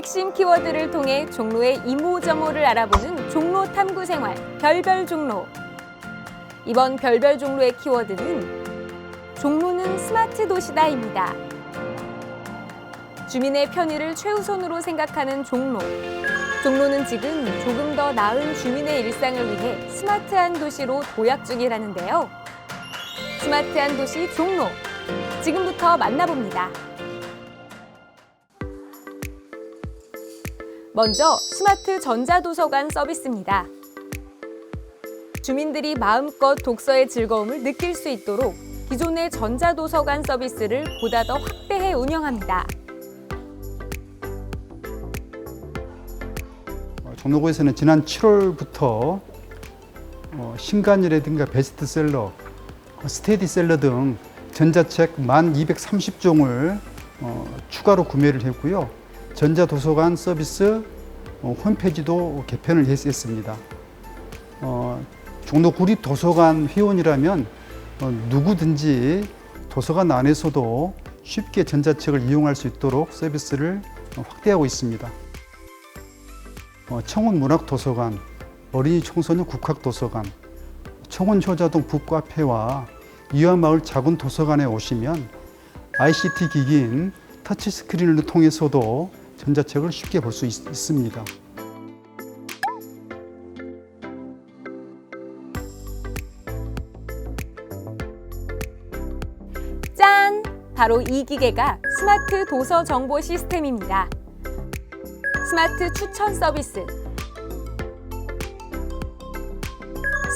핵심 키워드를 통해 종로의 이모저모를 알아보는 종로 탐구 생활 별별 종로. 이번 별별 종로의 키워드는 종로는 스마트 도시다입니다. 주민의 편의를 최우선으로 생각하는 종로. 종로는 지금 조금 더 나은 주민의 일상을 위해 스마트한 도시로 도약 중이라는데요. 스마트한 도시 종로. 지금부터 만나봅니다. 먼저 스마트 전자도서관 서비스입니다. 주민들이 마음껏 독서의 즐거움을 느낄 수 있도록 기존의 전자도서관 서비스를 보다 더 확대해 운영합니다. 어, 종로구에서는 지난 7월부터 어, 신간이라든가 베스트셀러, 어, 스테디셀러 등 전자책 1,230종을 어, 추가로 구매를 했고요. 전자도서관 서비스 어, 홈페이지도 개편을 했- 했습니다. 어, 종로 구립도서관 회원이라면 어, 누구든지 도서관 안에서도 쉽게 전자책을 이용할 수 있도록 서비스를 어, 확대하고 있습니다. 어, 청원 문학도서관, 어린이 청소년 국학도서관, 청원 효자동 북카페와 이화마을 작은 도서관에 오시면 ICT 기기인 터치스크린을 통해서도 전자책을 쉽게 볼 수 있습니다. 짠! 바로 이 기계가 스마트 도서 정보 시스템입니다. 스마트 추천 서비스,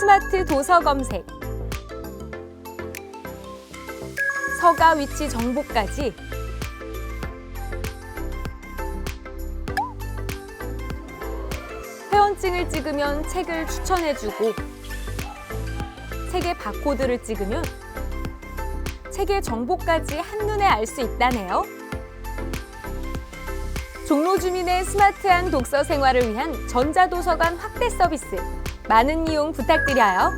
스마트 도서 검색, 서가 위치 정보까지 회원증을 찍으면 책을 추천해주고 책의 바코드를 찍으면 책의 정보까지 한눈에 알 수 있다네요. 종로 주민의 스마트한 독서 생활을 위한 전자도서관 확대 서비스. 많은 이용 부탁드려요.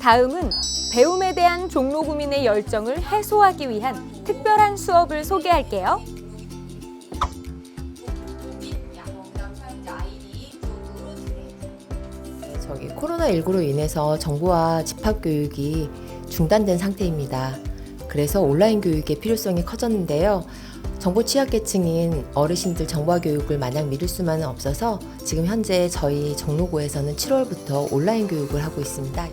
다음은 배움에 대한 종로 구민의 열정을 해소하기 위한 특별한 수업을 소개할게요. 저기 코로나19로 인해서 정보와 집합 교육이 중단된 상태입니다. 그래서 온라인 교육의 필요성이 커졌는데요. 정보 취약계층인 어르신들 정보화 교육을 마냥 미룰 수만은 없어서 지금 현재 저희 정로구에서는 7월부터 온라인 교육을 하고 있습니다.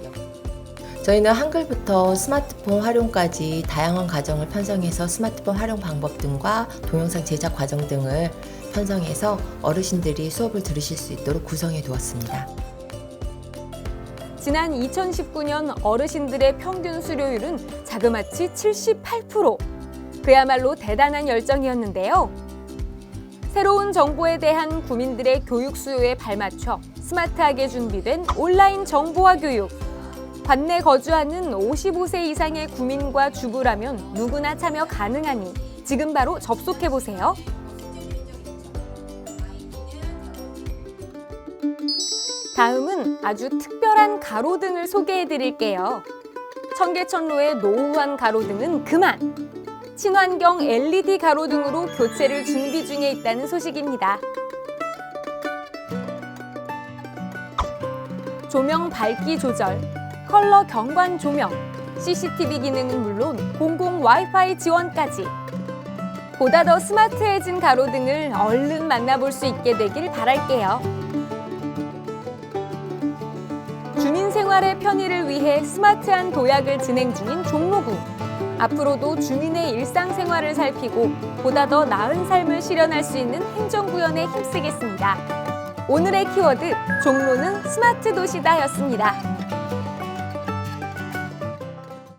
저희는 한글부터 스마트폰 활용까지 다양한 과정을 편성해서 스마트폰 활용 방법 등과 동영상 제작 과정 등을 편성해서 어르신들이 수업을 들으실 수 있도록 구성해 두었습니다. 지난 2019년 어르신들의 평균 수료율은 자그마치 78%. 그야말로 대단한 열정이었는데요. 새로운 정보에 대한 구민들의 교육 수요에 발맞춰 스마트하게 준비된 온라인 정보화 교육. 관내 거주하는 55세 이상의 구민과 주부라면 누구나 참여 가능하니 지금 바로 접속해 보세요. 아주 특별한 가로등을 소개해 드릴게요. 청계천로의 노후한 가로등은 그만! 친환경 LED 가로등으로 교체를 준비 중에 있다는 소식입니다. 조명 밝기 조절, 컬러 경관 조명, CCTV 기능은 물론 공공 와이파이 지원까지. 보다 더 스마트해진 가로등을 얼른 만나볼 수 있게 되길 바랄게요. 주민 생활의 편의를 위해 스마트한 도약을 진행 중인 종로구. 앞으로도 주민의 일상생활을 살피고 보다 더 나은 삶을 실현할 수 있는 행정구현에 힘쓰겠습니다. 오늘의 키워드 종로는 스마트 도시다였습니다.